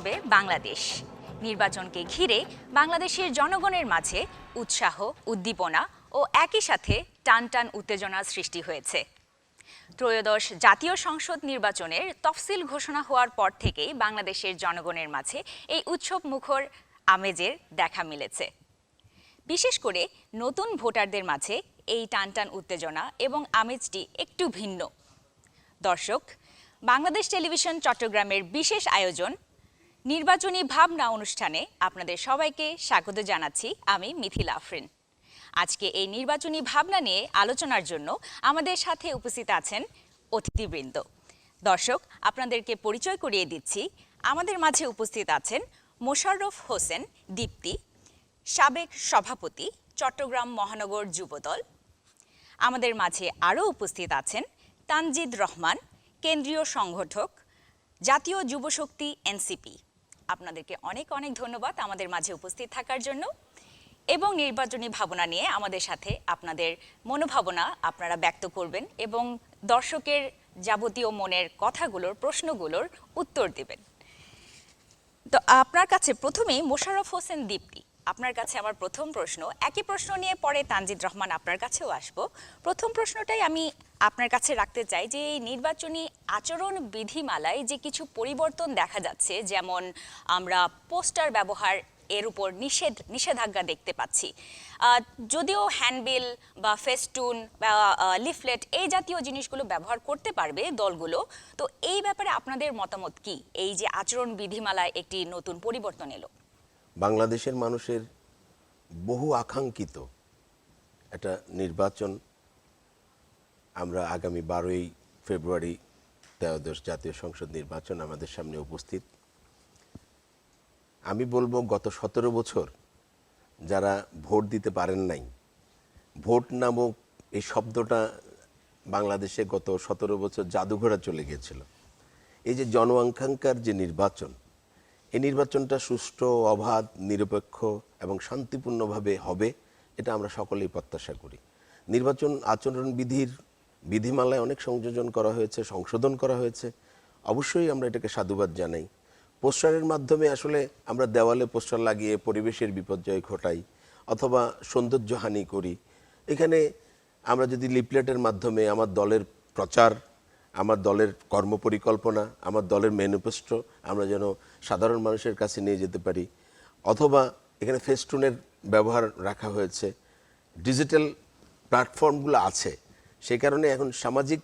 উৎসবে বাংলাদেশ। নির্বাচনকে ঘিরে বাংলাদেশের জনগণের মাঝে উৎসাহ, উদ্দীপনা ও একই সাথে টানটান উত্তেজনার সৃষ্টি হয়েছে। ত্রয়োদশ জাতীয় সংসদ নির্বাচনের তফসিল ঘোষণা হওয়ার পর থেকেই বাংলাদেশের জনগণের মাঝে এই উৎসব মুখর আমেজের দেখা মিলেছে। বিশেষ করে নতুন ভোটারদের মাঝে এই টানটান উত্তেজনা এবং আমেজটি একটু ভিন্ন। দর্শক, বাংলাদেশ টেলিভিশন চট্টগ্রামের বিশেষ আয়োজন নির্বাচনী ভাবনা অনুষ্ঠানে আপনাদের সবাইকে স্বাগত জানাচ্ছি আমি মিথিলা আফরিন। আজকে এই নির্বাচনী ভাবনা নিয়ে আলোচনার জন্য আমাদের সাথে উপস্থিত আছেন অতিথিবৃন্দ। দর্শক, আপনাদেরকে পরিচয় করিয়ে দিচ্ছি। আমাদের মাঝে উপস্থিত আছেন মোশাররফ হোসেন, দীপ্তি, সাবেক সভাপতি, চট্টগ্রাম মহানগর যুবদল। আমাদের মাঝে আরও উপস্থিত আছেন তানজিদ রহমান, কেন্দ্রীয় সংগঠক, জাতীয় যুবশক্তি এনসিপি। আপনাদেরকে অনেক অনেক ধন্যবাদ আমাদের মাঝে উপস্থিত থাকার জন্য। এবং নির্বাচনী ভাবনা নিয়ে আমাদের সাথে আপনাদের মনোভাবনা আপনারা ব্যক্ত করবেন এবং দর্শকের যাবতীয় মনের কথাগুলোর, প্রশ্নগুলোর উত্তর দেবেন। তো আপনার কাছে প্রথমেই মোশাররফ হোসেন দীপ্তি। আপনার কাছে আমার প্রথম প্রশ্ন। একই প্রশ্ন নিয়ে পরে তানজিদ রহমান আপনার কাছেও আসব। প্রথম প্রশ্নটাই আমি আপনার কাছে রাখতে চাই যে এই নির্বাচনী আচরণ বিধিমালায় যে কিছু পরিবর্তন দেখা যাচ্ছে, যেমন আমরা পোস্টার ব্যবহার এর উপর নিষেধ, নিষেধাজ্ঞা দেখতে পাচ্ছি। যদিও হ্যান্ডবিল বা ফেস্টুন বা লিফলেট এই জাতীয় জিনিসগুলো ব্যবহার করতে পারবে দলগুলো, তো এই ব্যাপারে আপনাদের মতামত কি? এই যে আচরণ বিধিমালায় একটি নতুন পরিবর্তন এলো। বাংলাদেশের মানুষের বহু আকাঙ্ক্ষিত একটা নির্বাচন আমরা আগামী বারোই ফেব্রুয়ারি ত্রয়োদশ জাতীয় সংসদ নির্বাচন আমাদের সামনে উপস্থিত। আমি বলব, গত সতেরো বছর যারা ভোট দিতে পারেন নাই, ভোট নামক এই শব্দটা বাংলাদেশে গত সতেরো বছর জাদুঘরা চলে গিয়েছিল। এই যে জন আকাঙ্ক্ষার যে নির্বাচন এই নির্বাচনটা সুষ্ঠু, অবাধ, নিরপেক্ষ এবং শান্তিপূর্ণভাবে হবে, এটা আমরা সকলেই প্রত্যাশা করি। নির্বাচন আচরণ বিধির বিধিমালায় অনেক সংযোজন করা হয়েছে, সংশোধন করা হয়েছে। অবশ্যই আমরা এটাকে সাধুবাদ জানাই। পোস্টারের মাধ্যমে আসলে আমরা দেওয়ালে পোস্টার লাগিয়ে পরিবেশের বিপর্যয় ঘটাই অথবা সৌন্দর্যহানি করি। এখানে আমরা যদি লিপলেটের মাধ্যমে আমার দলের প্রচার, আমার দলের কর্মপরিকল্পনা, আমার দলের ম্যানিফেস্টো আমরা যেন সাধারণ মানুষের কাছে নিয়ে যেতে পারি অথবা এখানে ফেস্টুনের ব্যবহার রাখা হয়েছে। ডিজিটাল প্ল্যাটফর্মগুলো আছে। সেই কারণে এখন সামাজিক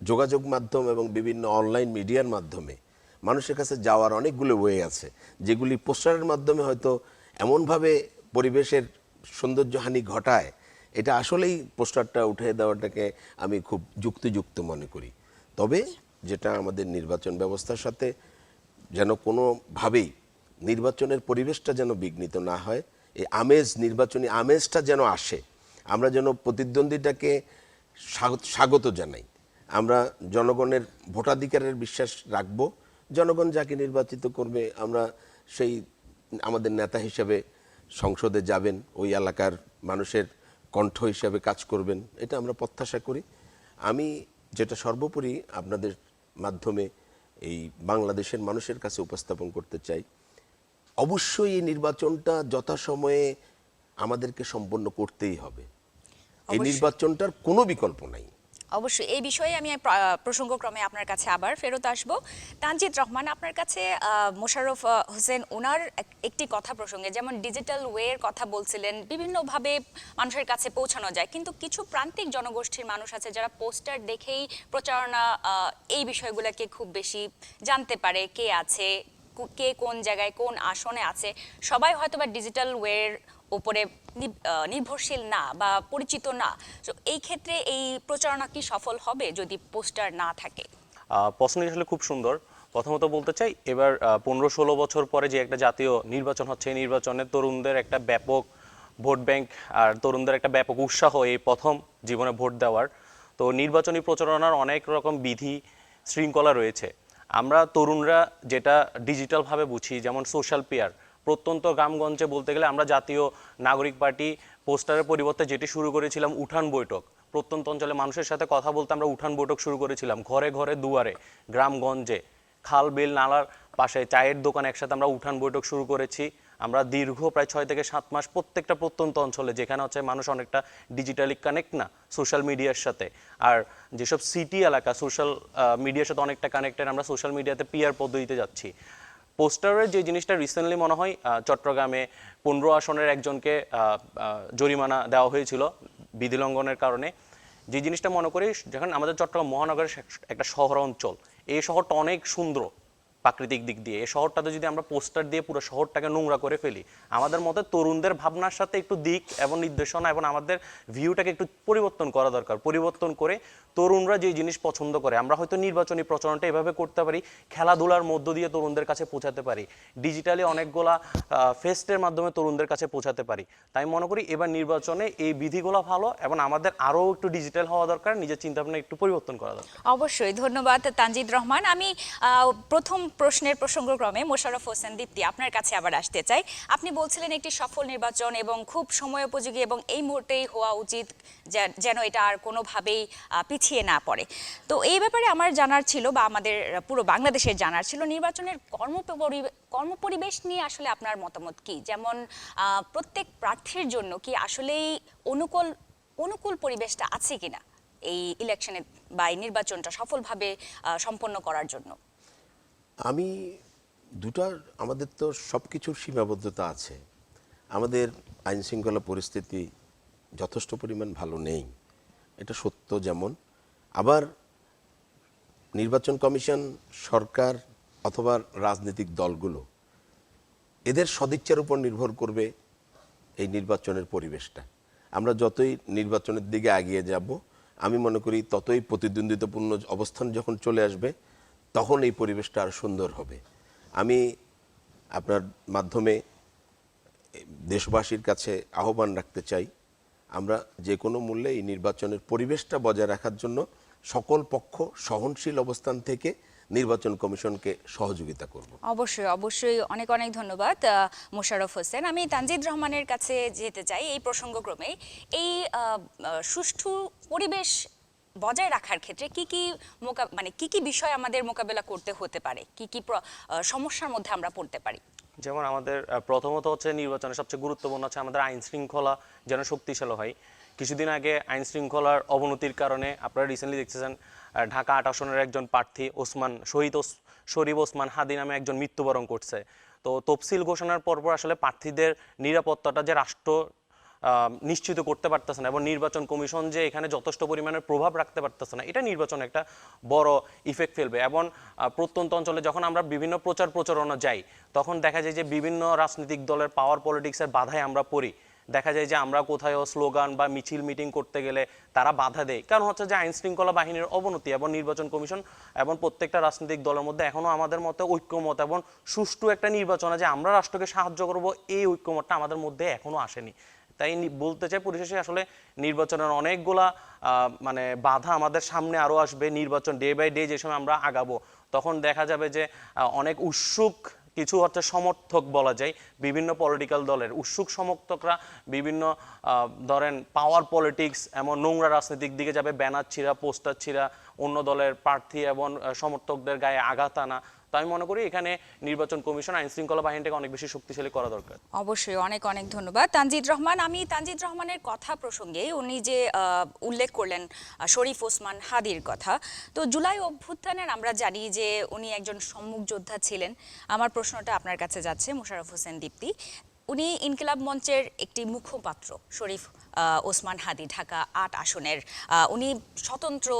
যোগাযোগ মাধ্যম এবং বিভিন্ন অনলাইন মিডিয়ার মাধ্যমে মানুষের কাছে যাওয়ার অনেকগুলো ওয়ে আছে, যেগুলি পোস্টারের মাধ্যমে হয়তো এমনভাবে পরিবেশের সৌন্দর্যহানি ঘটায়, এটা আসলেই পোস্টারটা উঠে দেওয়াটাকে আমি খুব যুক্তিযুক্ত মনে করি। তবে যেটা আমাদের নির্বাচন ব্যবস্থার সাথে যেন কোনোভাবেই নির্বাচনের পরিবেশটা যেন বিঘ্নিত না হয়, এই আমেজ, নির্বাচনী আমেজটা যেন আসে, আমরা যেন প্রতিদ্বন্দ্বীটাকে স্বাগত- স্বাগত জানাই। আমরা জনগণের ভোটাধিকারের বিশ্বাস রাখব। জনগণ যাকে নির্বাচিত করবে, আমরা সেই আমাদের নেতা হিসেবে সংসদে যাবেন, ওই এলাকার মানুষের কণ্ঠ হিসাবে কাজ করবেন, এটা আমরা প্রত্যাশা করি। আমি যেটা সর্বোপরি আপনাদের মাধ্যমে এই বাংলাদেশের মানুষের কাছে উপস্থাপন করতে চাই, অবশ্যই এই নির্বাচনটা যথাসময়ে আমাদেরকে সম্পন্ন করতেই হবে। এই। নির্বাচনটার কোনো বিকল্প নাই। অবশ্যই। এই বিষয়ে আমি প্রসঙ্গক্রমে আপনার কাছে আবার ফেরত আসব। তানজিদ রহমান আপনার কাছে মোশাররফ হোসেন ওনার একটি কথা প্রসঙ্গে যেমন ডিজিটাল ওয়ের কথা বলছিলেন বিভিন্নভাবে মানুষের কাছে পৌঁছানো যায় কিন্তু কিছু প্রান্তিক জনগোষ্ঠীর মানুষ আছে যারা পোস্টার দেখেই প্রচারণা এই বিষয়গুলোকে খুব বেশি জানতে পারে কে আছে কে কোন জায়গায় কোন আসনে আছে। সবাই হয়তো বা ডিজিটাল ওয়ের উপরে নি- নির্ভরশীল না বা পরিচিত না। তো এই ক্ষেত্রে এই প্রচারণা কি সফল হবে যদি পোস্টার না থাকে? প্রশ্নটি আসলে খুব সুন্দর। প্রথমত বলতে চাই, এবার পনেরো ষোলো বছর পরে যে একটা জাতীয় নির্বাচন হচ্ছে, এই নির্বাচনে তরুণদের একটা ব্যাপক ভোট ব্যাংক আর তরুণদের একটা ব্যাপক উৎসাহ এই প্রথম জীবনে ভোট দেওয়ার। তো নির্বাচনী প্রচারণার অনেক রকম বিধি শৃঙ্খলা রয়েছে। আমরা তরুণরা যেটা ডিজিটালভাবে বুঝি, যেমন সোশ্যাল পেয়ার প্রত্যন্ত গ্রামগঞ্জে বলতে গেলে আমরা জাতীয় নাগরিক পার্টি পোস্টারের পরিবর্তে যেটি শুরু করেছিলাম উঠান বৈঠক। প্রত্যন্ত অঞ্চলে মানুষের সাথে কথা বলতে আমরা উঠান বৈঠক শুরু করেছিলাম, ঘরে ঘরে দুয়ারে, গ্রামগঞ্জে। খাল, বিল, নালার পাশে চায়ের দোকান একসাথে আমরা উঠান বৈঠক শুরু করেছি। আমরা দীর্ঘ প্রায় ছয় থেকে সাত মাস প্রত্যেকটা প্রত্যন্ত অঞ্চলে, যেখানে হচ্ছে মানুষ অনেকটা ডিজিটালি কানেক্ট না সোশ্যাল মিডিয়ার সাথে। আর যেসব সিটি এলাকা সোশ্যাল মিডিয়ার সাথে অনেকটা কানেক্টেড আমরা সোশ্যাল মিডিয়াতে পিয়ার পদ্ধতিতে যাচ্ছি। পোস্টারের যে জিনিসটা রিসেন্টলি মনে হয় চট্টগ্রামে পনেরো আসনের একজনকে জরিমানা দেওয়া হয়েছিল বিধি লঙ্ঘনের কারণে। যে জিনিসটা মনে করি, যখন আমাদের চট্টগ্রাম মহানগরের একটা শহর অঞ্চল এই শহরটা অনেক সুন্দর। প্রাকৃতিক দিক দিয়ে। এই শহরটাতে যদি আমরা পোস্টার দিয়ে পুরো শহরটাকে নোংরা করে ফেলি, আমাদের মতে তরুণদের ভাবনার সাথে একটু দিক এবং নির্দেশনা এবং আমাদের ভিউটাকে একটু পরিবর্তন করা দরকার। পরিবর্তন করে তরুণরা যে জিনিস পছন্দ করে, আমরা হয়তো নির্বাচনী প্রচারণটা এভাবে করতে পারি, খেলাধুলার মধ্য দিয়ে তরুণদের কাছে পৌঁছাতে পারি ডিজিটালি অনেকগুলা ফেস্টের মাধ্যমে তরুণদের কাছে পৌঁছাতে পারি। তাই মনে করি এবার নির্বাচনে এই বিধিগুলো ভালো এবং আমাদের আরও একটু ডিজিটাল হওয়া দরকার, নিজের চিন্তাভাবনা একটু পরিবর্তন করা দরকার। অবশ্যই, ধন্যবাদ তানজিদ রহমান। আমি প্রথম প্রশ্নের প্রসঙ্গক্রমে মোশাররফ হোসেন দীপ্তি আপনার কাছে আবার আসতে চাই। আপনি বলছিলেন একটি সফল নির্বাচন এবং খুব সময়োপযোগী এবং এই মুহূর্তেই হওয়া উচিত যেন এটা আর কোনোভাবেই পিছিয়ে না পড়ে। তো এই ব্যাপারে আমার জানার ছিল বা আমাদের পুরো বাংলাদেশের জানার ছিল নির্বাচনের কর্মপরি- কর্মপরিবেশ নিয়ে আসলে আপনার মতামত কি? যেমন প্রত্যেক প্রার্থীর জন্য কি আসলেই অনুকূল অনুকূল পরিবেশটা আছে কিনা এই ইলেকশনে বা এই নির্বাচনটা সফলভাবে সম্পন্ন করার জন্য? আমি দুটার, আমাদের তো সব কিছুর সীমাবদ্ধতা আছে। আমাদের আইন শৃঙ্খলা পরিস্থিতি যথেষ্ট পরিমাণ ভালো নেই। এটা সত্য যেমন। আবার নির্বাচন কমিশন, সরকার অথবা রাজনৈতিক দলগুলো এদের সদিচ্ছার উপর নির্ভর করবে এই নির্বাচনের পরিবেশটা। আমরা যতই নির্বাচনের দিকে এগিয়ে যাব, আমি মনে করি ততই প্রতিদ্বন্দ্বিতাপূর্ণ অবস্থান যখন চলে আসবে তখন এই পরিবেশটা আরও সুন্দর হবে। আমি আপনার মাধ্যমে দেশবাসীর কাছে আহ্বান রাখতে চাই, আমরা যে কোনো মূল্যে এই নির্বাচনের পরিবেশটা বজায় রাখার জন্য সকল পক্ষ সহনশীল অবস্থান থেকে নির্বাচন কমিশনকে সহযোগিতা করব। অবশ্যই অবশ্যই অনেক অনেক ধন্যবাদ মোশাররফ হোসেন। আমি তানজিদ রহমানের কাছে যেতে চাই এই প্রসঙ্গক্রমে এই সুষ্ঠু পরিবেশ বজায় রাখার ক্ষেত্রে কি কি মানে কি কি বিষয় আমাদের মোকাবেলা করতে হতে পারে? কি কি সমস্যার মধ্যে আমরা পড়তে পারি? যেমন আমাদের প্রথমত হচ্ছে নির্বাচনের সবচেয়ে গুরুত্বপূর্ণ হচ্ছে আমাদের আইন শৃঙ্খলা যেন শক্তিশালী হয়। কিছুদিন আগে আইন শৃঙ্খলার অবনতির কারণে আপনারা রিসেন্টলি দেখতেছেন ঢাকা আট আসনের একজন প্রার্থী ওসমান, শহীদ শরীফ ওসমান হাদি নামে একজন মৃত্যুবরণ করছে। তো তফসিল ঘোষণার পরপর আসলে প্রার্থীদের নিরাপত্তাটা যে রাষ্ট্র নিশ্চিত করতে পারতেছে না এবং নির্বাচন কমিশন যে এখানে যথেষ্ট পরিমাণের প্রভাব রাখতে পারতেছে না, এটা নির্বাচনে একটা বড় ইফেক্ট ফেলবে। এবং প্রত্যন্ত অঞ্চলে যখন আমরা বিভিন্ন প্রচার প্রচারণা যাই, তখন দেখা যায় যে বিভিন্ন রাজনৈতিক দলের পাওয়ার পলিটিক্সের বাধায় আমরা পড়ি। দেখা যায় যে আমরা কোথাও স্লোগান বা মিছিল মিটিং করতে গেলে তারা বাধা দেয়। কারণ হচ্ছে যে আইন শৃঙ্খলা বাহিনীর অবনতি এবং নির্বাচন কমিশন এবং প্রত্যেকটা রাজনৈতিক দলের মধ্যে এখনও আমাদের মতে ঐক্যমত এবং সুষ্ঠু একটা নির্বাচনে যে আমরা রাষ্ট্রকে সাহায্য করব, এই ঐক্যমতটা আমাদের মধ্যে এখনও আসেনি। তাই বলতে চাই পরিশেষে আসলে নির্বাচনের অনেকগুলা মানে বাধা আমাদের সামনে আরও আসবে নির্বাচন ডে বাই ডে যে সময় আমরা আগাবো। তখন দেখা যাবে যে অনেক উৎসুক কিছু হচ্ছে সমর্থক বলা যায় বিভিন্ন পলিটিক্যাল দলের। উৎসুক সমর্থকরা বিভিন্ন ধরেন পাওয়ার পলিটিক্স এমন নোংরা রাজনৈতিক দিকে যাবে, ব্যানার ছিঁড়া, পোস্টার ছিঁড়া, অন্য দলের প্রার্থী এবং সমর্থকদের গায়ে আঘাত আনা তো আমি মনে করি এখানে নির্বাচন কমিশন আইন শৃঙ্খলা বাহিনীটাকে অনেক বেশি শক্তিশালী করা দরকার। অবশ্যই, অনেক অনেক ধন্যবাদ। তানজিদ রহমান, আমি তানজিদ রহমানের কথা প্রসঙ্গে উনি যে উল্লেখ করলেন শরীফ ওসমান হাদির কথা। তো জুলাই অভ্যুত্থানের আমরা জানি যে, উনি একজন সম্মুখ যোদ্ধা ছিলেন। আমার প্রশ্নটা আপনার কাছে যাচ্ছে, মুশারফ হোসেন দীপ্তি। উনি ইনকিলাব মঞ্চের একটি মুখপাত্র, শরীফ ওসমান হাদি, ঢাকা আট আসনের। উনি স্বতন্ত্র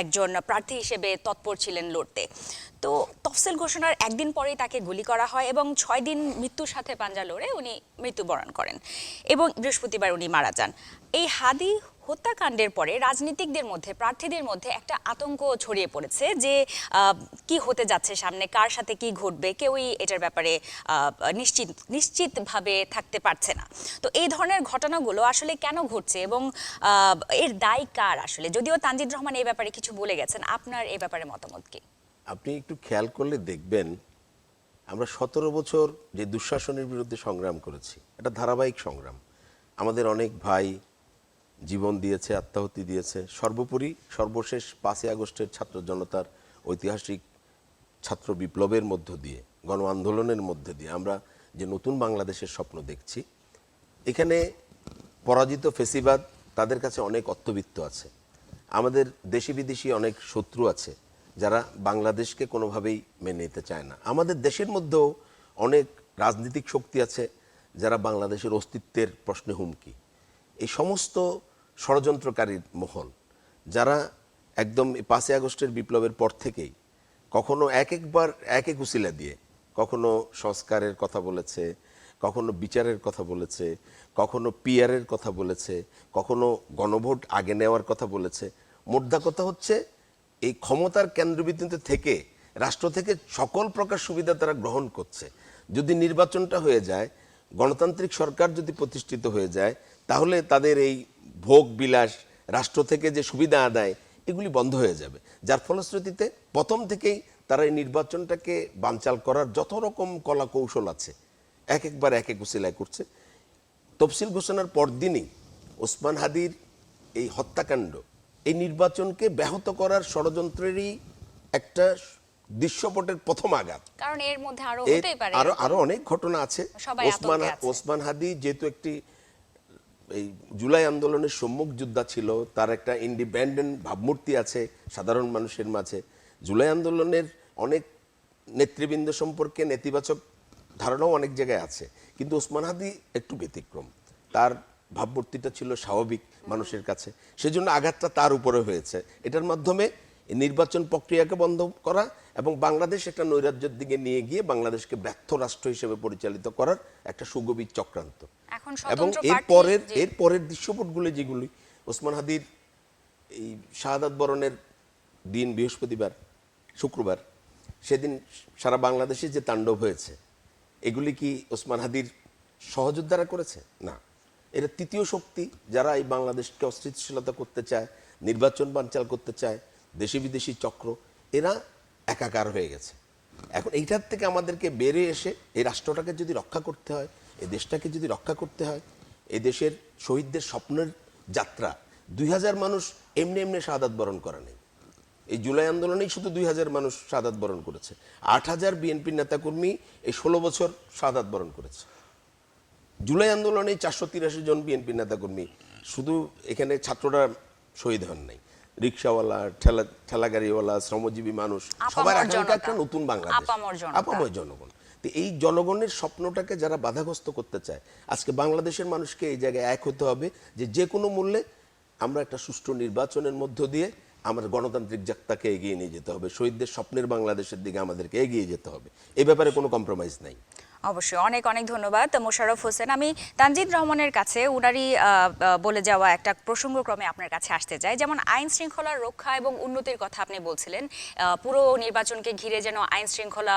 একজন প্রার্থী হিসেবে তৎপর ছিলেন লড়তে। তো তফসিল ঘোষণার একদিন পরেই তাকে গুলি করা হয় এবং ছয় দিন মৃত্যুর সাথে পাঞ্জা লড়ে উনি মৃত্যুবরণ করেন এবং বৃহস্পতিবার উনি মারা যান। এই হাদি হত্যাকাণ্ডের পরে রাজনীতিকদের মধ্যে, প্রার্থীদের মধ্যে একটা আতঙ্ক ছড়িয়ে পড়েছে যে কি হতে যাচ্ছে সামনে, কার সাথে কি ঘটবে, কেউই এটার ব্যাপারে নিশ্চিত, নিশ্চিতভাবে থাকতে পারছে না। তো এই ধরনের ঘটনাগুলো আসলে কেন ঘটছে এবং এর দায় কার আসলে? যদিও তানজিদ রহমান এই ব্যাপারে কিছু বলে গেছেন, আপনার এই ব্যাপারে মতামত কি? আপনি একটু খেয়াল করলে দেখবেন, আমরা সতেরো বছর যে দুঃশাসনের বিরুদ্ধে সংগ্রাম করেছি এটা ধারাবাহিক সংগ্রাম। আমাদের অনেক ভাই জীবন দিয়েছে, আত্মাহুতি দিয়েছে। সর্বোপরি সর্বশেষ পাঁচই আগস্টের ছাত্র জনতার ঐতিহাসিক ছাত্র বিপ্লবের মধ্য দিয়ে, গণ আন্দোলনের মধ্যে দিয়ে আমরা যে নতুন বাংলাদেশের স্বপ্ন দেখছি, এখানে পরাজিত ফেসিবাদ তাদের কাছে অনেক অর্থবিত্ত আছে। আমাদের দেশি বিদেশি অনেক শত্রু আছে যারা বাংলাদেশকে কোনোভাবেই মেনে নিতে চায় না। আমাদের দেশের মধ্যেও অনেক রাজনৈতিক শক্তি আছে যারা বাংলাদেশের অস্তিত্বের প্রশ্নে হুমকি। এই সমস্ত ষড়যন্ত্রকারীর মহল যারা একদম পাঁচই আগস্টের বিপ্লবের পর থেকেই কখনো এক একবার এক এক উসিলা দিয়ে কখনো সংস্কারের কথা বলেছে, কখনো বিচারের কথা বলেছে, কখনো পিয়ারের কথা বলেছে, কখনো গণভোট আগে নেওয়ার কথা বলেছে। মোদ্দা কথা হচ্ছে, এই ক্ষমতার কেন্দ্রবিন্দুতে থেকে, রাষ্ট্র থেকে সকল প্রকার সুবিধা তারা গ্রহণ করছে। যদি নির্বাচনটা হয়ে যায়, গণতান্ত্রিক সরকার যদি প্রতিষ্ঠিত হয়ে যায় তাহলে তাদের এই ভোগ বিলাস রাষ্ট্র থেকে যে সুবিধা আদায় এগুলি বন্ধ হয়ে যাবে। যার ফলশ্রুতিতে প্রথম থেকেই তারা এই নির্বাচনটাকে বানচাল করার যত রকম কলা কৌশল আছে এক একবার এক এক উসিলায় করছে। তফসিল ঘোষণার পরদিনই ওসমান হাদির এই হত্যাকাণ্ড এই নির্বাচনকে ব্যাহত করার ষড়যন্ত্রেরই একটা দৃশ্যপটের প্রথম আঘাত। কারণ এর মধ্যে আরও হতেই পারে। আরও আরও অনেক ঘটনা আছে। ওসমান আছে। ওসমান হাদি যেহেতু একটি এই জুলাই আন্দোলনের সম্মুখ যোদ্ধা ছিল, তার একটা ইন্ডিপেন্ডেন্ট ভাবমূর্তি আছে সাধারণ মানুষের মাঝে। জুলাই আন্দোলনের অনেক নেতৃবৃন্দ সম্পর্কে নেতিবাচক ধারণাও অনেক জায়গায় আছে। কিন্তু ওসমান হাদি একটু ব্যতিক্রম। তার ভাবমূর্তিটা ছিল স্বাভাবিক মানুষের কাছে। সেজন্য আঘাতটা তার উপরে হয়েছে। এটার মাধ্যমে নির্বাচন প্রক্রিয়াকে বন্ধ করা এবং বাংলাদেশ একটা নৈরাজ্যের দিকে নিয়ে গিয়ে বাংলাদেশকে ব্যর্থ রাষ্ট্র হিসেবে পরিচালিত করার একটা সুগভীর চক্রান্ত। এবং এর পরের এর পরের দৃশ্যপটগুলো যেগুলি ওসমান হাদির এই শাহাদাত বরণের দিন বৃহস্পতিবার শুক্রবার সেদিন সারা বাংলাদেশে যে তাণ্ডব হয়েছে এগুলি কি ওসমান হাদির সহযোদ্ধারা করেছে? না। এরা তৃতীয় শক্তি যারা এই বাংলাদেশকে অস্থিতিশীলতা করতে চায় নির্বাচন বানচাল করতে চায় দেশি বিদেশি চক্র, এরা একাকার হয়ে গেছে। এখন এইটার থেকে আমাদেরকে বেড়ে এসে এই রাষ্ট্রটাকে যদি রক্ষা করতে হয়, এই দেশটাকে যদি রক্ষা করতে হয়, এই দেশের শহীদদের স্বপ্নের যাত্রা, দুই হাজার মানুষ এমনি এমনি শাহাদাত বরণ করা নেই। এই জুলাই আন্দোলনেই শুধু দুই হাজার মানুষ শাহাদাত বরণ করেছে। আট হাজার বিএনপির নেতাকর্মী এই ষোলো বছর শাহাদাত বরণ করেছে। জুলাই আন্দোলনে চারশো তিরাশি জন বিএনপি নেতাকর্মী শুধু এখানে ছাত্ররা শহীদ হন নাই। রিক্সাওয়ালা ঠেলা ঠেলাগাড়িওয়ালা শ্রমজীবী মানুষ সবার আকাঙ্ক্ষা একটা নতুন বাংলাদেশ। আপামর জনগণ। তো এই জনগণের স্বপ্নটাকে যারা বাধাগ্রস্ত করতে চায় আজকে বাংলাদেশের মানুষকে এই জায়গায় এক হতে হবে যে যে কোনো মূল্যে আমরা একটা সুষ্ঠু নির্বাচনের মধ্য দিয়ে আমার গণতান্ত্রিক যাত্রাকে এগিয়ে নিয়ে যেতে হবে। শহীদদের স্বপ্নের বাংলাদেশের দিকে আমাদেরকে এগিয়ে যেতে হবে। এ ব্যাপারে কোনো কম্প্রোমাইজ নাই। অবশ্যই। অনেক অনেক ধন্যবাদ। মোশাররফ হোসেন, আমি তানজিদ রহমানের কাছে উনারই বলে যাওয়া একটা প্রসঙ্গক্রমে আপনার কাছে আসতে চাই। যেমন আইন শৃঙ্খলা রক্ষা এবং উন্নতির কথা আপনি বলছিলেন পুরো নির্বাচনকে ঘিরে যেন আইন শৃঙ্খলা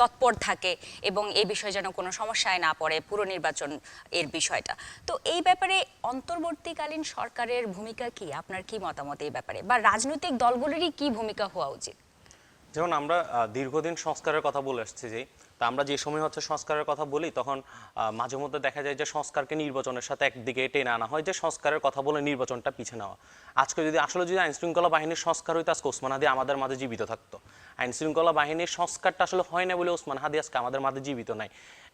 তৎপর থাকে এবং এই বিষয়ে যেন কোনো সমস্যায় না পড়ে পুরো নির্বাচন এর বিষয়টা। তো এই ব্যাপারে অন্তর্বর্তীকালীন সরকারের ভূমিকা কি? আপনার কি মতামত এই ব্যাপারে? বা রাজনৈতিক দলগুলোরই কি ভূমিকা হওয়া উচিত? যেমন আমরা দীর্ঘদিন সংস্কারের কথা বলে আসছি যে তা আমরা যে সময় হচ্ছে সংস্কারের কথা বলি তখন মাঝে মধ্যে দেখা যায় যে সংস্কারকে নির্বাচনের সাথে একদিকে টেনে আনা হয় যে সংস্কারের কথা বলে নির্বাচনটা পিছিয়ে নেওয়া। আজকে যদি আসলে যদি আইন শৃঙ্খলা বাহিনীর সংস্কার হইতো আজকে ওসমান হাদি আমাদের মাঝে জীবিত থাকতো। আইন শৃঙ্খলা বাহিনীর সংস্কারটা আসলে হয় না বলে ওসমান হাদি আজকে আমাদের মাঝে জীবিত নাই।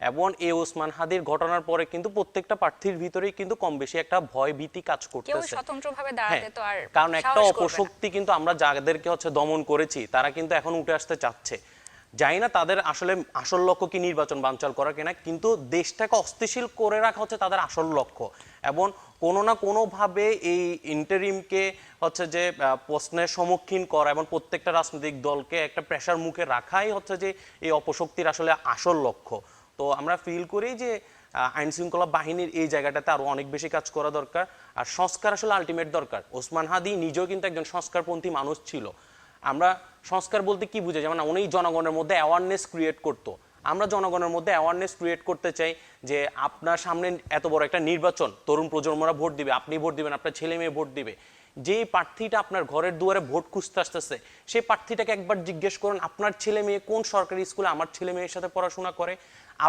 এবং এই ওসমান হাদির ঘটনার পরে কিন্তু প্রত্যেকটা প্রার্থীর ভিতরেই কিন্তু কম বেশি একটা ভয় ভীতি কাজ করতেছে। হ্যাঁ, কারণ একটা। অপশক্তি কিন্তু আমরা যাদেরকে হচ্ছে দমন করেছি তারা কিন্তু এখন উঠে আসতে চাচ্ছে। জানি না তাদের আসলে আসল লক্ষ্য কি নির্বাচন বানচাল করা কিনা, কিন্তু দেশটাকে অস্থিতিশীল করে রাখা হচ্ছে তাদের আসল লক্ষ্য। এবং কোনো না কোনোভাবে এই ইন্টারিমকে হচ্ছে যে প্রশ্নের সম্মুখীন করা এবং প্রত্যেকটা রাজনৈতিক দলকে একটা প্রেশার মুখে রাখাই হচ্ছে যে, এই অপশক্তির আসলে আসল লক্ষ্য। তো আমরা ফিল করি যে আইন শৃঙ্খলা বাহিনীর এই জায়গাটাতে আরও অনেক বেশি কাজ করা দরকার। আর সংস্কার আসলে আলটিমেট দরকার। ওসমান হাদি নিজেও কিন্তু একজন সংস্কারপন্থী মানুষ ছিল। আমরা সংস্কার বলতে কি বুঝে যেমন উনি জনগণের মধ্যে অ্যাওয়ারনেস ক্রিয়েট করতো। আমরা জনগণের মধ্যে অ্যাওয়ারনেস ক্রিয়েট করতে চাই যে আপনার সামনে এত বড় একটা নির্বাচন, তরুণ প্রজন্মরা ভোট দিবে, আপনি ভোট দিবেন, আপনার ছেলে মেয়ে ভোট দিবে। যে প্রার্থীটা আপনার ঘরের দুয়ারে ভোট খুঁজতে আসতেছে, সেই প্রার্থীটাকে একবার জিজ্ঞেস করুন, আপনার ছেলে মেয়ে কোন সরকারি স্কুলে আমার ছেলে মেয়ের সাথে পড়াশোনা করে?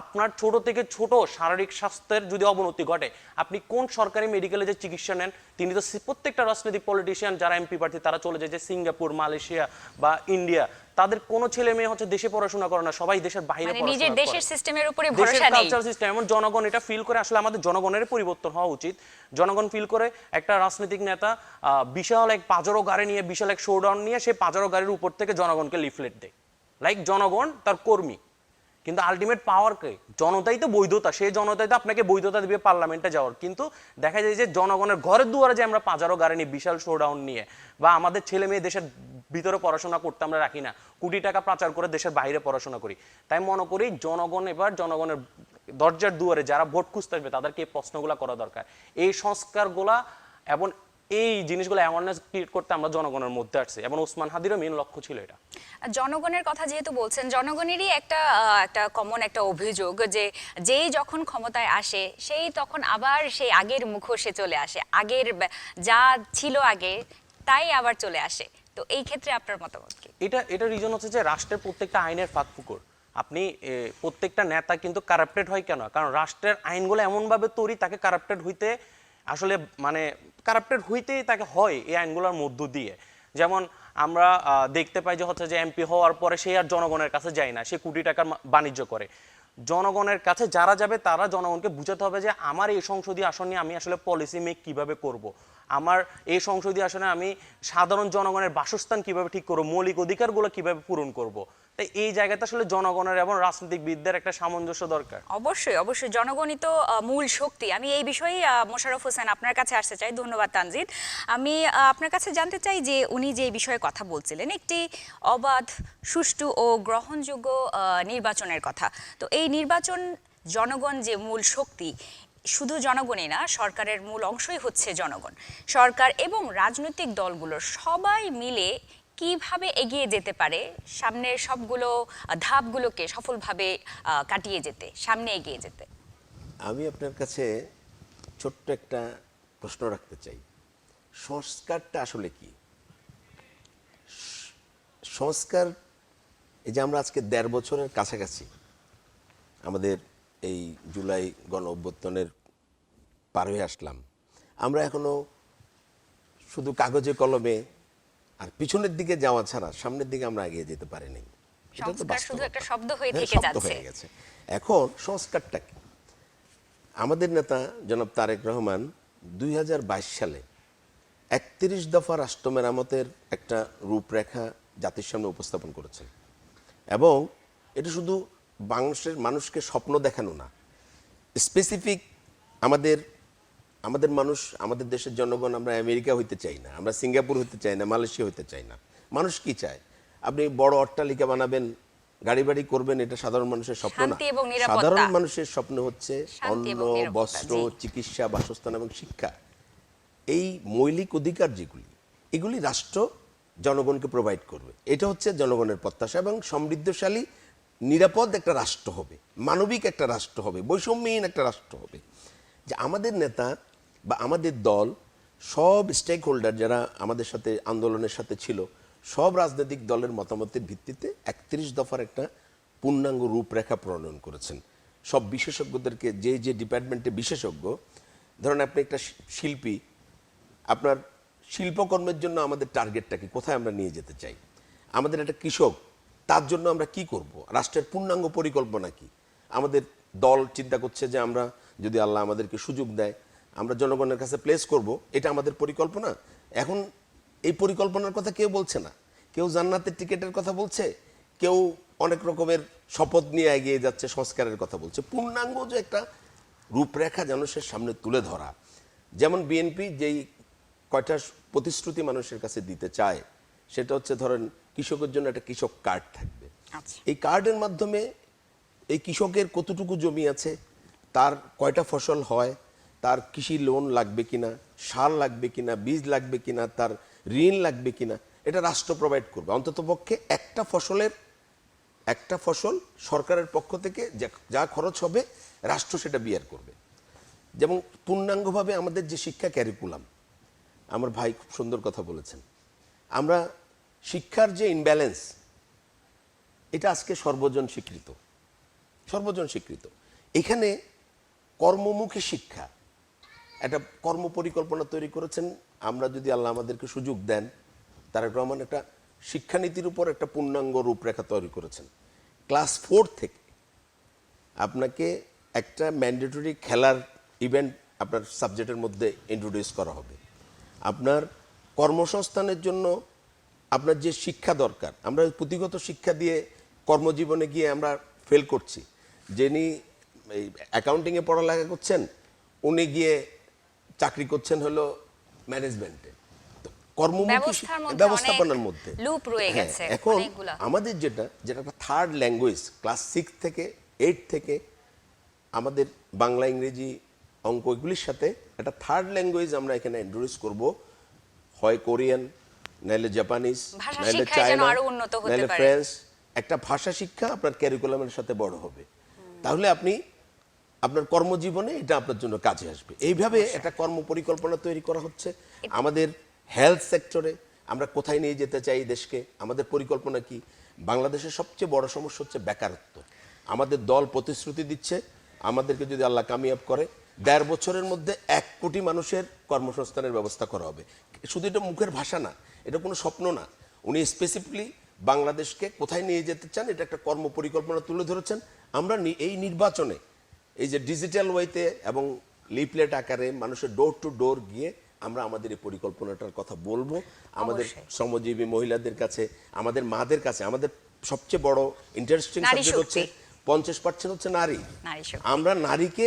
আপনার ছোট থেকে ছোট শারীরিক স্বাস্থ্যের যদি অবনতি ঘটে আপনি কোন সরকারি মেডিকেলে যে চিকিৎসা নেন তিনি তো প্রত্যেকটা রাজনৈতিক পলিটিশিয়ান যারা এমপি প্রার্থী তারা চলে যায় যে সিঙ্গাপুর মালয়েশিয়া বা ইন্ডিয়া। তাদের কোনো ছেলে মেয়ে হচ্ছে দেশে পড়াশোনা করে না সবাই দেশের বাইরে মানে নিজের দেশের সিস্টেমের উপরে ভরসা নেই। কালচার সিস্টেম এমন জনগণ এটা ফিল করে আসলে আমাদের জনগণের পরিবর্তন হওয়া উচিত। জনগণ ফিল করে একটা রাজনৈতিক নেতা বিশাল এক পাজারো গাড়ি নিয়ে বিশাল এক শোডাউন নিয়ে সেই পাজারো গাড়ির উপর থেকে জনগণকে লিফলেট দেয়। লাইক জনগণ তার কর্মী। কিন্তু আলটিমেট পাওয়ার কে? জনতাই তো বৈধতা, সেই জনতাই তো আপনাকে বৈধতা দিবে পার্লামেন্টে যাওয়ার। কিন্তু দেখা যায় যে জনগণের ঘরের দুয়ারে যে আমরা পাজারো গাড়ি নিয়ে বিশাল শোডাউন নিয়ে, বা আমাদের ছেলে মেয়ে দেশের ভিতরে পড়াশোনা করতে আমরা রাখি না, কোটি টাকা পাচার করে দেশের বাইরে পড়াশোনা করি। তাই মনে করি জনগণ এবার জনগণের দরজার দুয়ারে যারা ভোট খুঁজতে আসবে, তাদেরকে এই প্রশ্নগুলো করা দরকার। এই সংস্কারগুলা এবং এই জিনিসগুলো অ্যাওয়ারনেস ক্রিয়েট করতে আমরা জনগণের মধ্যে আসছি এবং ওসমান হাদিরও মেন লক্ষ্য ছিল এটা। জনগণের কথা যেহেতু বলছেন জনগণেরই একটা একটা কমন একটা অভিযোগ যে যেই যখন ক্ষমতায় আসে সেই তখন আবার সেই আগের মুখোশে চলে আসে। আগের যা ছিল আগে তাই আবার চলে আসে। তো এই ক্ষেত্রে আপনার মতামত কি? এটা এটা রিজন হচ্ছে যে রাষ্ট্রের প্রত্যেকটা আইনের ফাঁক ফুকর। আপনি প্রত্যেকটা নেতা কিন্তু কারাপ্টেড হয় কেন? কারণ রাষ্ট্রের আইনগুলো এমনভাবে তৈরি তাকে কারাপ্টেড হইতে আসলে মানে কারাপ্টেড হইতেই তাকে হয় এই আইনগুলোর মধ্য দিয়ে যেমন আমরা দেখতে পাই যে হচ্ছে যে এমপি হওয়ার পরে সে আর জনগণের কাছে যায় না, সে কোটি টাকার বাণিজ্য করে জনগণের কাছে যারা যাবে তারা জনগণকে বুঝাতে হবে যে আমার এই সংসদীয় আসন নিয়ে আমি আসলে পলিসি মেক কীভাবে করব। আমার এই সংসদীয় আসনে আমি সাধারণ জনগণের বাসস্থান কীভাবে ঠিক করব মৌলিক অধিকারগুলো কীভাবে পূরণ করব। তাই এই জায়গাতে আসলে জনগণের এবং রাজনীতিবিদদের একটা সামঞ্জস্য দরকার। অবশ্যই অবশ্যই। জনগণই তো মূল শক্তি। আমি এই বিষয়ে আহ, মোশাররফ হোসেন আপনার কাছে আসতে চাই। ধন্যবাদ তানজিদ। আমি আপনার কাছে জানতে চাই যে উনি যে বিষয়ে কথা বলছিলেন একটি অবাধ সুষ্ঠু ও গ্রহণযোগ্য নির্বাচনের কথা। তো এই নির্বাচন জনগণ যে মূল শক্তি শুধু জনগণই না, সরকারের মূল অংশই হচ্ছে জনগণ। সরকার এবং রাজনৈতিক দলগুলো সবাই মিলে কীভাবে এগিয়ে যেতে পারে, সামনের সবগুলো ধাপগুলোকে সফলভাবে কাটিয়ে যেতে, সামনে এগিয়ে যেতে? আমি আপনার কাছে ছোট্ট একটা প্রশ্ন রাখতে চাই। সংস্কারটা আসলে কি? সংস্কার এই যে আমরা আজকে দেড় বছরের কাছাকাছি, আমাদের এই জুলাই গণ অভ্যুত্থানের পার হয়ে আসলাম। আমরা এখনও শুধু কাগজে কলমে আর পিছনের দিকে যাওয়া ছাড়া সামনের দিকে আমরা এগিয়ে যেতে পারিনি। হয়ে এখন সংস্কারটা কি? আমাদের নেতা জনাব তারেক রহমান দুই হাজার বাইশ সালে একত্রিশ দফা রাষ্ট্র মেরামতের একটা রূপরেখা জাতির সামনে উপস্থাপন করেছেন। এবং এটা শুধু বাংলাদেশের মানুষকে স্বপ্ন দেখানো না। স্পেসিফিক আমাদের আমাদের মানুষ আমাদের দেশের জনগণ আমরা আমেরিকা হইতে চাই না আমরা সিঙ্গাপুর হইতে চাই না মালয়েশিয়া হইতে চাই না। মানুষ কি চায়? আপনি বড় অট্টালিকা বানাবেন গাড়ি বাড়ি করবেন এটা সাধারণ মানুষের স্বপ্ন না। সাধারণ মানুষের স্বপ্ন হচ্ছে অন্ন বস্ত্র চিকিৎসা বাসস্থান এবং শিক্ষা। এই মৌলিক অধিকার যেগুলি এগুলি রাষ্ট্র জনগণকে প্রোভাইড করবে। এটা হচ্ছে জনগণের প্রত্যাশা এবং সমৃদ্ধশালী নিরাপদ একটা রাষ্ট্র হবে, মানবিক একটা রাষ্ট্র হবে, বৈষম্যহীন একটা রাষ্ট্র হবে। যে আমাদের নেতা বা আমাদের দল, সব স্টেক হোল্ডার যারা আমাদের সাথে আন্দোলনের সাথে ছিল, সব রাজনৈতিক দলের মতামতের ভিত্তিতে একত্রিশ দফার একটা পূর্ণাঙ্গ রূপরেখা প্রণয়ন করেছেন। সব বিশেষজ্ঞদেরকে, যে যে ডিপার্টমেন্টে বিশেষজ্ঞ, ধরেন আপনি একটা শিল্পী, আপনার শিল্পকর্মের জন্য আমাদের টার্গেটটা কি? কোথায় আমরা নিয়ে যেতে চাই? আমাদের একটা কৃষক তার জন্য আমরা কি করব? রাষ্ট্রের পূর্ণাঙ্গ পরিকল্পনা কি? আমাদের দল চিন্তা করছে যে আমরা যদি আল্লাহ আমাদেরকে সুযোগ দেয়, আমরা জনগণের কাছে প্লেস করব, এটা আমাদের পরিকল্পনা। এখন এই পরিকল্পনার কথা কেউ বলছে না। কেউ জান্নাতের টিকিটের কথা বলছে, কেউ অনেক রকমের শপথ নিয়ে এগিয়ে যাচ্ছে, সংস্কারের কথা বলছে। পূর্ণাঙ্গ যে একটা রূপরেখা মানুষের সামনে তুলে ধরা। যেমন বিএনপি যেই কয়টা প্রতিশ্রুতি মানুষের কাছে দিতে চায়, সেটা হচ্ছে ধরেন কৃষকের জন্য একটা কৃষক কার্ড থাকবে। আচ্ছা। এই কার্ডের মাধ্যমে এই কৃষকের কতটুকু জমি আছে তার কয়টা ফসল হয় তার কৃষি লোন লাগবে কিনা সার লাগবে কিনা বীজ লাগবে কিনা তার ঋণ লাগবে কিনা এটা রাষ্ট্র প্রোভাইড করবে। অন্তত পক্ষে একটা ফসলের একটা ফসল সরকারের পক্ষ থেকে যা- যা খরচ হবে রাষ্ট্র সেটা বিয়ার করবে। যেমন পূর্ণাঙ্গভাবে আমাদের যে শিক্ষা ক্যারিকুলাম আমার ভাই খুব সুন্দর কথা বলেছেন। আমরা শিক্ষার যে ইনব্যালেন্স এটা আজকে সর্বজন স্বীকৃত। সর্বজন স্বীকৃত। এখানে কর্মমুখী শিক্ষা, একটা কর্ম পরিকল্পনা তৈরি করেছেন। আমরা যদি আল্লাহ আমাদেরকে সুযোগ দেন, তারেক রহমান একটা শিক্ষানীতির উপর একটা পূর্ণাঙ্গ রূপরেখা তৈরি করেছেন। ক্লাস ফোর থেকে আপনাকে একটা ম্যান্ডেটরি খেলার ইভেন্ট আপনার সাবজেক্টের মধ্যে ইন্ট্রোডিউস করা হবে। আপনার কর্মসংস্থানের জন্য আপনার যে শিক্ষা দরকার আমরা পুঁথিগত শিক্ষা দিয়ে কর্মজীবনে গিয়ে আমরা ফেল করছি। যিনি এই অ্যাকাউন্টিংয়ে পড়ালেখা করছেন উনি গিয়ে চাকরি করছেন হলো ম্যানেজমেন্টে তো কর্মমুখী ব্যবস্থাপনার মধ্যে। হ্যাঁ, এখন আমাদের যেটা যেটা একটা থার্ড ল্যাঙ্গুয়েজ ক্লাস সিক্স থেকে এইট থেকে আমাদের বাংলা ইংরেজি অঙ্ক এগুলির সাথে একটা থার্ড ল্যাঙ্গুয়েজ আমরা এখানে ইন্ট্রোডিউস করব। হয় কোরিয়ান নাইলে জাপানিজ নাইলে চায়না আরও উন্নত হতে নাইলে। ফ্রেঞ্চ একটা ভাষা শিক্ষা আপনার ক্যারিকুলামের সাথে বড় হবে। তাহলে আপনি আপনার কর্মজীবনে এটা আপনার জন্য কাজে আসবে। এইভাবে একটা কর্ম পরিকল্পনা তৈরি করা হচ্ছে। আমাদের হেলথ সেক্টরে আমরা কোথায় নিয়ে যেতে চাই দেশকে? আমাদের পরিকল্পনা কি? বাংলাদেশের সবচেয়ে বড় সমস্যা হচ্ছে বেকারত্ব। আমাদের দল প্রতিশ্রুতি দিচ্ছে আমাদেরকে যদি আল্লাহ কামিয়াব করে দেড় বছরের মধ্যে এক কোটি মানুষের কর্মসংস্থানের ব্যবস্থা করা হবে। শুধু এটা মুখের ভাষা না এটা কোনো স্বপ্ন না। উনি স্পেসিফিকলি বাংলাদেশকে কোথায় নিয়ে যেতে চান এটা একটা কর্ম পরিকল্পনা তুলে ধরেছেন। আমরা এই নির্বাচনে এই যে ডিজিটাল ওয়েতে এবং লিপলেট আকারে মানুষের ডোর টু ডোর গিয়ে আমরা আমাদের এই পরিকল্পনাটার কথা বলব। আমাদের শ্রমজীবী মহিলাদের কাছে আমাদের মাদের কাছে আমাদের সবচেয়ে বড় ইন্টারেস্টিং সাবজেক্ট হচ্ছে পঞ্চাশ পার্সেন্ট হচ্ছে নারী। নারী আমরা নারীকে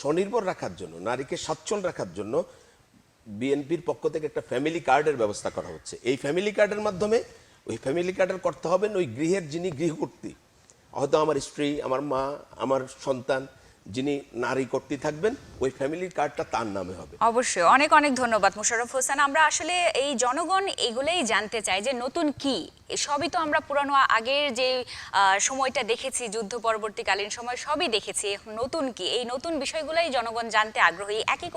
স্বনির্ভর রাখার জন্য নারীকে সচ্ছল রাখার জন্য বিএনপির পক্ষ থেকে একটা ফ্যামিলি কার্ডের ব্যবস্থা করা হচ্ছে। এই ফ্যামিলি কার্ডের মাধ্যমে ওই ফ্যামিলি কার্ডের করতে হবেন ওই গৃহের যিনি গৃহকর্তী হয়তো আমার স্ত্রী, আমার মা, আমার সন্তান যিনি নারী কর্তী থাকবেন, ওই ফ্যামিলির কার্ডটা তার নামে হবে। অবশ্যই, অনেক অনেক ধন্যবাদ মোশাররফ হোসেন। আমরা আসলে এই জনগণ এগুলোই জানতে চাই যে নতুন কি? সবই তো আমরা পুরানো, আগের যে সময়টা দেখেছি, যুদ্ধ পরবর্তীকালীন সময়, সবই দেখেছি। নতুন কি? এই নতুন বিষয়গুলোই জনগণ জানতে আগ্রহী। একই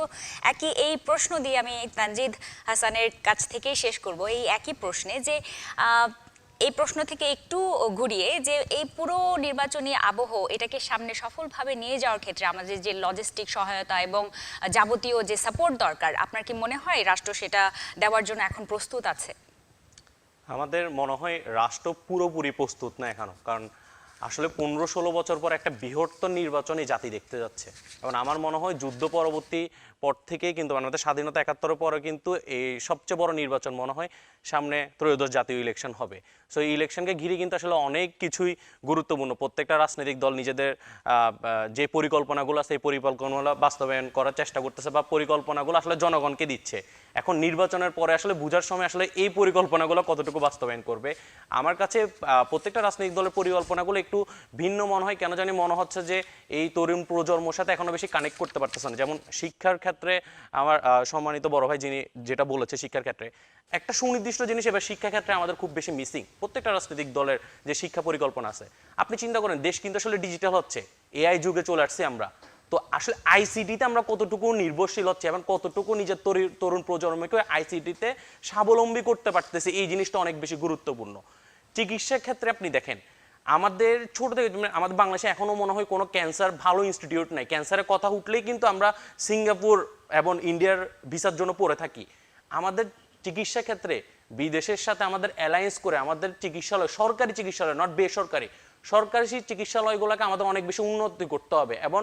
একই এই প্রশ্ন দিয়ে আমি তানজিদ হাসানের কাছ থেকেই শেষ করব। এই একই প্রশ্নে যে এই প্রশ্ন থেকে একটু ঘুরিয়ে যে এই পুরো নির্বাচনী আবহ এটাকে সামনে সফলভাবে নিয়ে যাওয়ার ক্ষেত্রে আমাদের যে লজিস্টিক সহায়তা এবং যাবতীয় যে সাপোর্ট দরকার, আপনার কি মনে হয় রাষ্ট্র সেটা দেওয়ার জন্য এখন প্রস্তুত আছে? আমাদের মনে হয় রাষ্ট্র পুরোপুরি প্রস্তুত না এখনও। কারণ আসলে পনেরো ষোলো বছর পর একটা বৃহত্তর নির্বাচনী জাতি দেখতে যাচ্ছে। এবং আমার মনে হয় যুদ্ধ পরবর্তী পর থেকে কিন্তু মানে আমাদের স্বাধীনতা একাত্তরের পরে কিন্তু এই সবচেয়ে বড় নির্বাচন মনে হয় সামনে ত্রয়োদশ জাতীয় ইলেকশন হবে। সো এই ইলেকশনকে ঘিরে কিন্তু আসলে অনেক কিছুই গুরুত্বপূর্ণ। প্রত্যেকটা রাজনৈতিক দল নিজেদের যে পরিকল্পনাগুলো আছে, এই পরিকল্পনাগুলো বাস্তবায়ন করার চেষ্টা করতেছে বা পরিকল্পনাগুলো আসলে জনগণকে দিচ্ছে। এখন নির্বাচনের পরে আসলে বুঝার সময় আসলে এই পরিকল্পনাগুলো কতটুকু বাস্তবায়ন করবে? আমার কাছে প্রত্যেকটা রাজনৈতিক দলের পরিকল্পনাগুলো একটু ভিন্ন মনে হয়। কেন জানি মনে হচ্ছে যে এই তরুণ প্রজন্মর সাথে এখনও বেশি কানেক্ট করতে পারতেছে না। যেমন শিক্ষার ক্ষেত্রে আমার সম্মানিত বড় ভাই যিনি যেটা বলেছে শিক্ষার ক্ষেত্রে, একটা সুনির্দিষ্ট জিনিস এবার শিক্ষা ক্ষেত্রে আমাদের খুব বেশি মিসিং প্রত্যেকটা রাজনৈতিক দলের যে শিক্ষা পরিকল্পনা আছে। আপনি চিন্তা করেন, দেশ কিন্তু আসলে ডিজিটাল হচ্ছে। এআই যুগে চলে আসছি আমরা। তো আসলে আইসিটিতে আমরা কতটুকু নির্ভরশীল হচ্ছে এবং কতটুকু নিজের তরুণ প্রজন্মকে আইসিটিতে স্বাবলম্বী করতে পারতেছে, এই জিনিসটা অনেক বেশি গুরুত্বপূর্ণ। চিকিৎসা ক্ষেত্রে আপনি দেখেন আমাদের ছোট থেকে মানে আমাদের বাংলাদেশে এখনও মনে হয় কোনো ক্যান্সার ভালো ইনস্টিটিউট নাই। ক্যান্সারের কথা উঠলেই কিন্তু আমরা সিঙ্গাপুর এবং ইন্ডিয়ার ভিসার জন্য পড়ে থাকি। আমাদের চিকিৎসা ক্ষেত্রে বিদেশের সাথে আমাদের অ্যালায়েন্স করে আমাদের চিকিৎসালয়, সরকারি চিকিৎসালয় নট বেসরকারি, সরকারি সেই চিকিৎসালয়গুলোকে আমাদের অনেক বেশি উন্নতি করতে হবে এবং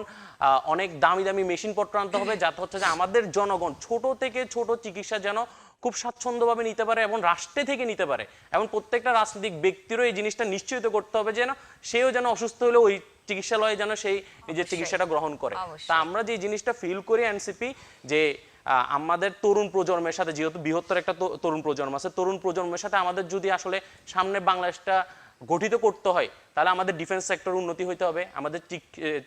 অনেক দামি দামি মেশিনপত্র আনতে হবে যাতে হচ্ছে যে আমাদের জনগণ, ছোট থেকে ছোট চিকিৎসা যেন খুব স্বাচ্ছন্দ্যভাবে নিতে পারে এবং রাষ্ট্রে থেকে নিতে পারে। এবং প্রত্যেকটা রাজনৈতিক ব্যক্তিরও এই জিনিসটা নিশ্চিত করতে হবে যেন সেও যেন অসুস্থ হলে ওই চিকিৎসালয়ে যেন সেই নিজের চিকিৎসাটা গ্রহণ করে। তা আমরা যে জিনিসটা ফিল করি এনসিপি যে আমাদের তরুণ প্রজন্মের সাথে যেহেতু বৃহত্তর একটা তরুণ প্রজন্ম আছে তরুণ প্রজন্মের সাথে আমাদের যদি আসলে সামনে বাংলাদেশটা গঠিত করতে হয় তাহলে আমাদের ডিফেন্স সেক্টর উন্নতি হইতে হবে। আমাদের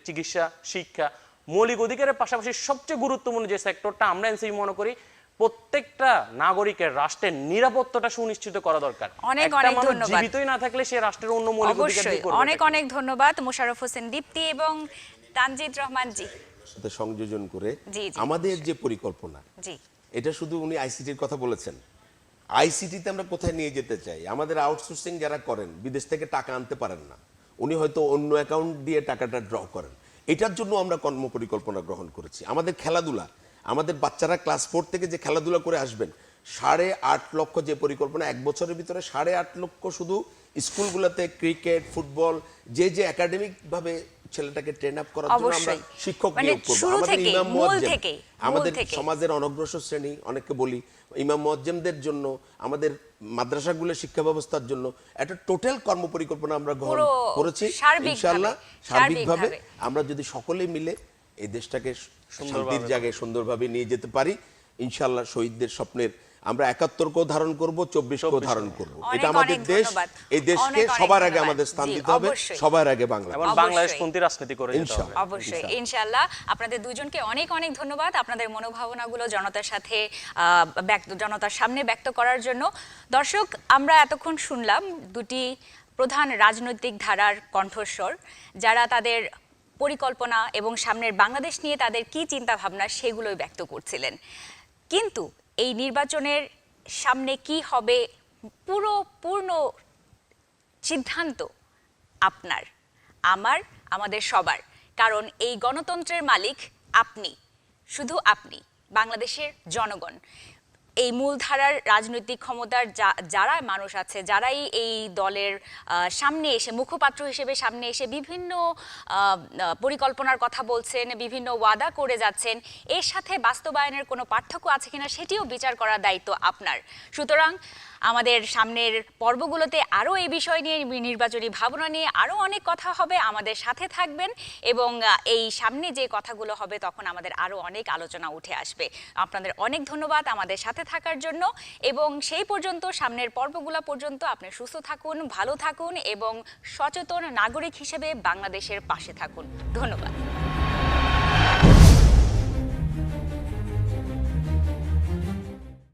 চিকিৎসা শিক্ষা মৌলিক অধিকারের পাশাপাশি সবচেয়ে গুরুত্বপূর্ণ যে সেক্টরটা আমরা এনসিপি মনে করি প্রত্যেকটা নাগরিকের রাষ্ট্রের নিরাপত্তাটা সুনিশ্চিত করা দরকার। অনেক অনেক ধন্যবাদ। জীবিতই না থাকলে সে রাষ্ট্রের অন্য মৌলিক অধিকার অবশ্যই অনেক অনেক ধন্যবাদ মোশাররফ হোসেন দীপ্তি এবং তানজিদ রহমান জি। সাথে সংযোজন করে। আমাদের যে পরিকল্পনা জি। এটা শুধু উনি আইসিটির কথা বলেছেন। আইসিটিতে আমরা কোথায় নিয়ে যেতে চাই? আমাদের আউটসোর্সিং যারা করেন বিদেশ থেকে টাকা আনতে পারেন না। উনি হয়তো অন্য অ্যাকাউন্ট দিয়ে টাকাটা ড্র করেন। এটার জন্য আমরা কর্ম পরিকল্পনা গ্রহণ করেছি। আমাদের খেলাধুলা আমাদের বাচ্চারা ক্লাস ফোর থেকে যে খেলাধুলা করে আসবেন সাড়ে আট লক্ষ যে পরিকল্পনা এক বছরের ভিতরে সাড়ে আট লক্ষ শুধু স্কুলগুলোতে ক্রিকেট ফুটবল যে যে একাডেমিক ভাবে ছেলেটাকে ট্রেন আপ করার জন্য আমরা শিক্ষক মানে নিয়োগ করব। আমাদের ইমাম মুয়াজ্জেম, আমাদের সমাজের অনগ্রসর শ্রেণি অনেককে বলি ইমাম মুয়াজ্জেমদের জন্য আমাদের মাদ্রাসাগুলোর শিক্ষা ব্যবস্থার জন্য একটা টোটাল কর্ম পরিকল্পনা আমরা গ্রহণ করেছি। ইনশাআল্লাহ সার্বিকভাবে। আমরা যদি সকলে মিলে এই দেশটাকে শান্তির জায়গায় সুন্দরভাবে নিয়ে যেতে পারি। ইনশাআল্লাহ শহীদদের স্বপ্নের আমরা একাত্তরকেও ধারণ করব চব্বিশকেও ধারণ করব। অনেক, এটা আমাদের অনেক দেশ ধন্যবাদ। এই দেশকে সবার আগে আমাদের স্থান দিতে হবে সবার আগে বাংলা। বাংলাদেশপন্থী রাজনীতি করে যেতে হবে। অবশ্যই। ইনশাআল্লাহ। আপনাদের দুজনকে অনেক অনেক ধন্যবাদ আপনাদের মনোভাবনাগুলো জনতার সাথে আহ, ব্যক্ত জনতার সামনে ব্যক্ত করার জন্য। দর্শক আমরা এতক্ষণ শুনলাম দুটি প্রধান রাজনৈতিক ধারার কণ্ঠস্বর যারা তাদের পরিকল্পনা এবং সামনের বাংলাদেশ নিয়ে তাদের কি চিন্তা ভাবনা সেগুলোই ব্যক্ত করছিলেন। কিন্তু এই নির্বাচনের সামনে কি হবে পুরো পূর্ণ সিদ্ধান্ত আপনার, আমার, আমাদের সবার। কারণ এই গণতন্ত্রের মালিক আপনি, শুধু আপনি, বাংলাদেশের জনগণ। এই মূলধারার রাজনৈতিক ক্ষমতার যারা মানুষ আছে, যারাই এই দলের সামনে এসে মুখপাত্র হিসেবে সামনে এসে বিভিন্ন পরিকল্পনার কথা বলছেন, বিভিন্ন ওয়াদা করে যাচ্ছেন, এর সাথে বাস্তবায়নের কোনো পার্থক্য আছে কিনা সেটিও বিচার করার দায়িত্ব আপনার। সুতরাং আমাদের সামনের পর্বগুলোতে আরও এই বিষয় নিয়ে নির্বাচনী ভাবনা নিয়ে আরও অনেক কথা হবে। আমাদের সাথে থাকবেন এবং এই সামনে যে কথাগুলো হবে তখন আমাদের আরও অনেক আলোচনা উঠে আসবে। আপনাদের অনেক ধন্যবাদ আমাদের সাথে থাকার জন্য এবং সেই পর্যন্ত, সামনের পর্বগুলো পর্যন্ত আপনি সুস্থ থাকুন, ভালো থাকুন এবং সচেতন নাগরিক হিসেবে বাংলাদেশের পাশে থাকুন। ধন্যবাদ।